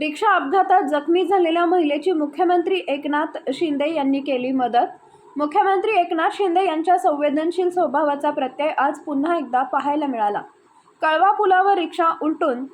रिक्षा अपघातात जखमी झालेल्या महिलेची मुख्यमंत्री एकनाथ शिंदे यांनी केली मदत. मुख्यमंत्री एकनाथ शिंदे यांच्या संवेदनशील स्वभावाचा प्रत्यय आज पुन्हा एकदा पाहायला मिळाला. कळवा पुलावर रिक्षा उलटून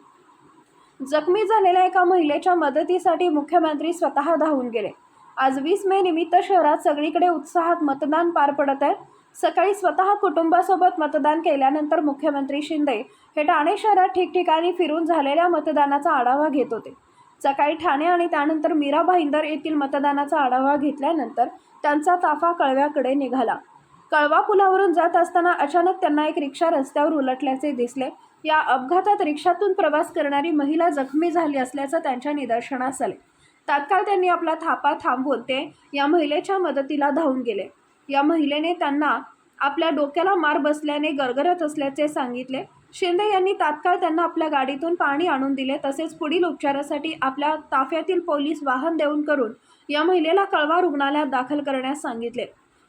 जखमी झालेल्या एका महिलेच्या मदतीसाठी मुख्यमंत्री स्वतः धावून गेले. आज वीस मे निमित्त शहरात सगळीकडे उत्साहात मतदान पार पडत आहे. सकाळी स्वतः कुटुंबासोबत मतदान केल्यानंतर मुख्यमंत्री शिंदे हे ठाणे शहरात ठिकठिकाणी फिरून झालेल्या मतदानाचा आढावा घेत होते. सकाळी ठाणे आणि त्यानंतर मीरा भाईंदर येथील मतदानाचा आढावा घेतल्यानंतर त्यांचा ताफा कळव्याकडे निघाला. कळवा पुलावरून जात असताना अचानक त्यांना एक रिक्षा रस्त्यावर उलटल्याचे दिसले. या अपघातात रिक्षातून प्रवास करणारी महिला जखमी झाली असल्याचं त्यांच्या निदर्शनास आले. तात्काळ त्यांनी आपला थापा थांबवून ते या महिलेच्या मदतीला धावून गेले. या महिलेने त्यांना आपल्या डोक्याला मार बसल्याने गरगरत असल्याचे सांगितले. शिंदे यांनी तात्काळ त्यांना आपल्या गाडीतून पाणी आणून दिले. तसेच पुढील उपचारासाठी आपल्या ताफ्यातील पोलीस वाहन देऊन करून या महिलेला कळवा रुग्णालयात दाखल करण्यास सांगितले.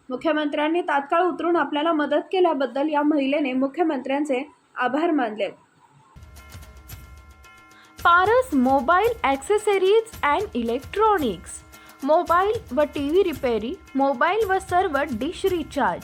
मुख्यमंत्र्यांनी तात्काळ उतरून आपल्याला मदत केल्याबद्दल या महिलेने मुख्यमंत्र्यांचे आभार मानले. Paras mobile accessories and electronics. Mobile व टी व्ही रिपेरी मोबाईल व सर्व डिश रिचार्ज.